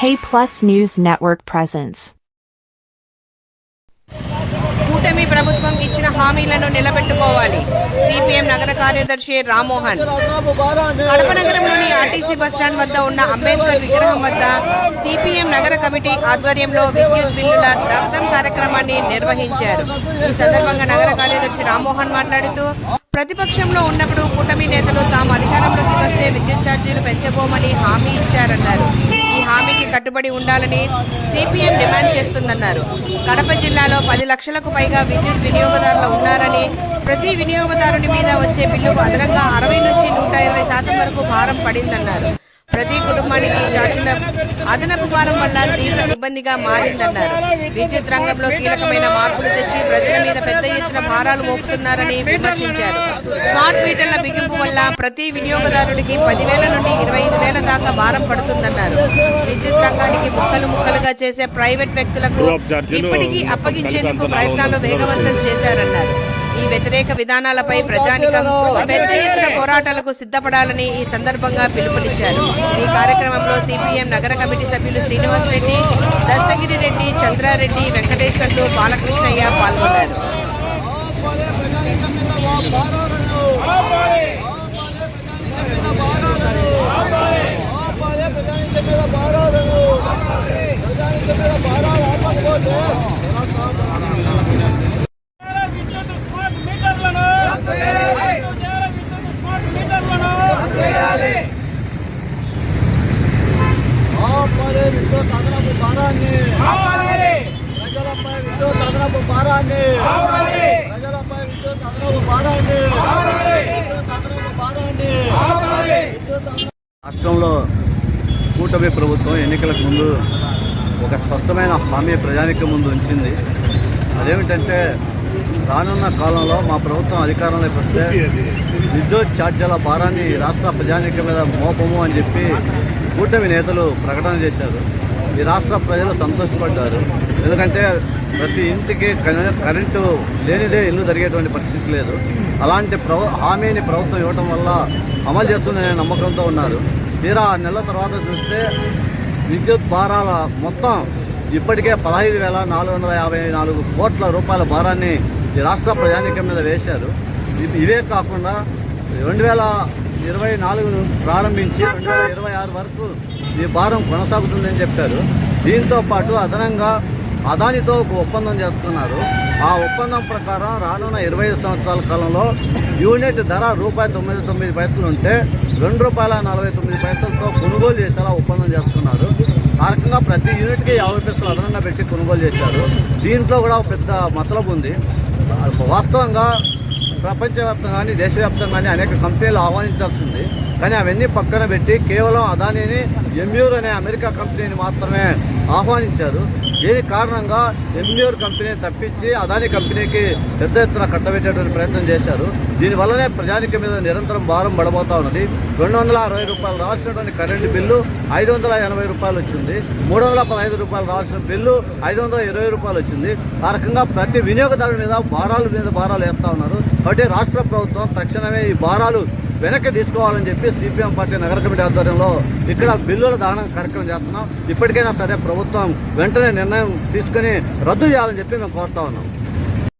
K Plus News Network presents. కూటమి ప్రభుత్వం ఇచ్చిన హామీలను నిలబెట్టుకోవాలి. సిపిఎం నగర కార్యదర్శి రామ్మోహన్. కడప నగరంలోని ఆర్టీసీ బస్టాండ్ వద్ద ఉన్న అంబేద్కర్ విగ్రహం వద్ద సిపిఎం నగర కమిటీ ఆధ్వర్యంలో విద్యుత్ బిల్లుల దగ్ధం కార్యక్రమాన్ని నిర్వహించారు. ఈ సందర్భంగా నగర కార్యదర్శి రామ్మోహన్ మాట్లాడుతూ ప్రతిపక్షంలో ఉన్నప్పుడు కూటమి నేతలు తాము అధికారంలోకి వస్తే విద్యుత్ ఛార్జీలు పెంచబోమని హామీ ఇచ్చారన్నారు. కట్టుబడి ఉండాలని సిపిఎం డిమాండ్ చేస్తుందన్నారు. కడప జిల్లాలో పది లక్షలకు పైగా విద్యుత్ వినియోగదారులు ఉన్నారని ప్రతి వినియోగదారుని మీద వచ్చే బిల్లుకు అదనంగా అరవై నుంచి నూట ఇరవై శాతం వరకు భారం పడిందన్నారు. ప్రతి కుటుంబానికి ఛార్జీల అదనపు భారం వల్ల తీవ్ర ఇబ్బందిగా మారిందన్నారు. విద్యుత్ రంగంలో కీలకమైన మార్పులు తెచ్చి ప్రజల మీద పెద్ద ఎత్తున భారాలు మోపుతున్నారని విమర్శించారు. స్మార్ట్ మీటర్ల బిగింపు వల్ల ప్రతి వినియోగదారుడికి పదివేల నుండి ఇరవై ఐదు దాకా భారం పడుతుందన్నారు. విద్యుత్ రంగానికి ముక్కలు ముక్కలుగా చేసే ప్రైవేట్ వ్యక్తులకు ఇప్పటికీ అప్పగించేందుకు ప్రయత్నాలు వేగవంతం చేశారన్నారు. ఈ వ్యతిరేక విధానాలపై ప్రజానికం పెద్ద ఎత్తున పోరాటాలకు సిద్ధపడాలని ఈ సందర్భంగా పిలుపునిచ్చారు. ఈ కార్యక్రమంలో సిపిఎం నగర కమిటీ సభ్యులు శ్రీనివాస్ రెడ్డి దస్తగిరి రెడ్డి చంద్రారెడ్డి వెంకటేశ్వర్లు బాలకృష్ణయ్య పాల్గొన్నారు విద్యుత్ స్మార్ట్ మీటర్లను రద్దు చేయాలి విద్యుత్ స్మార్ట్ మీటర్లను ఆపాలి విద్యుత్ అదనపు భారాన్ని ఆపాలి ప్రజలపై విద్యుత్ అదనపు భారాన్ని ఆపాలి ప్రజలపై విద్యుత్ అదనపు భారాన్ని విద్యుత్ అదనపు భారాన్ని ఆపాలి విద్యుత్ అదనపు- రాష్ట్రంలో కూటమి ప్రభుత్వం ఎన్నికలకు ముందు ఒక స్పష్టమైన హామీ ప్రజానికి ముందు ఉంచింది. అదేమిటంటే రానున్న కాలంలో మా ప్రభుత్వం అధికారంలోకి వస్తే విద్యుత్ ఛార్జీల భారాన్ని రాష్ట్ర ప్రజానికం మీద మోపము అని చెప్పి కూటమి నేతలు ప్రకటన చేశారు. ఈ రాష్ట్ర ప్రజలు సంతోషపడ్డారు. ఎందుకంటే ప్రతి ఇంటికి కరెంటు లేనిదే ఇల్లు జరిగేటువంటి పరిస్థితి లేదు. అలాంటి ప్రభు హామీని ప్రభుత్వం ఇవ్వటం వల్ల అమలు చేస్తుందనే నమ్మకంతో ఉన్నారు. తీరా ఆరు నెలల తర్వాత చూస్తే విద్యుత్ భారాల మొత్తం ఇప్పటికే పదహైదు వేల నాలుగు వందల యాభై నాలుగు కోట్ల రూపాయల భారాన్ని ఈ రాష్ట్ర ప్రజానికం మీద వేశారు. ఇవే కాకుండా రెండు వేల ఇరవై నాలుగును ప్రారంభించి రెండు వేల ఇరవై ఆరు వరకు ఈ భారం కొనసాగుతుందని చెప్పారు. దీంతో పాటు అదనంగా అదానితో ఒక ఒప్పందం చేసుకున్నారు. ఆ ఒప్పందం ప్రకారం రానున్న ఇరవై ఐదు సంవత్సరాల కాలంలో యూనిట్ ధర రూపాయి తొమ్మిది తొమ్మిది పైసలు ఉంటే రెండు రూపాయల నలభై తొమ్మిది పైసలతో కొనుగోలు చేసేలా ఒప్పందం చేసుకున్నారు. ఆ రకంగా ప్రతి యూనిట్కి యాభై పైసలు అదనంగా పెట్టి కొనుగోలు చేశారు. దీంట్లో కూడా ఒక పెద్ద మతలబు ఉంది. వాస్తవంగా ప్రపంచవ్యాప్తంగా కానీ దేశవ్యాప్తంగా కానీ అనేక కంపెనీలు ఆహ్వానించాల్సింది. కానీ అవన్నీ పక్కన పెట్టి కేవలం అదానిని ఎంయూర్ అనే అమెరికా కంపెనీని మాత్రమే ఆహ్వానించారు. దీని కారణంగా ఎంయూర్ కంపెనీ తప్పించి అదాని కంపెనీకి పెద్ద ఎత్తున కట్టబెట్టేటువంటి ప్రయత్నం చేశారు. దీనివల్లనే ప్రజానిక మీద నిరంతరం భారం పడబోతా ఉన్నది. రెండు వందల అరవై రూపాయలు రావాల్సినటువంటి కరెంటు బిల్లు ఐదు వందల ఎనభై రూపాయలు వచ్చింది. మూడు వందల పదహైదు రూపాయలు రావాల్సిన బిల్లు ఐదు వందల ఇరవై రూపాయలు వచ్చింది. ఆ రకంగా ప్రతి వినియోగదారుల మీద భారాలు మీద భారాలు వేస్తూ ఉన్నారు. కాబట్టి రాష్ట్ర ప్రభుత్వం తక్షణమే ఈ భారాలు వెనక్కి తీసుకోవాలని చెప్పి సిపిఎం పార్టీ నగర కమిటీ ఆధ్వర్యంలో ఇక్కడ బిల్లుల దానం కార్యక్రమం చేస్తున్నాం. ఇప్పటికైనా సరే ప్రభుత్వం వెంటనే నిర్ణయం తీసుకుని రద్దు చేయాలని చెప్పి మేము కోరుతా ఉన్నాం.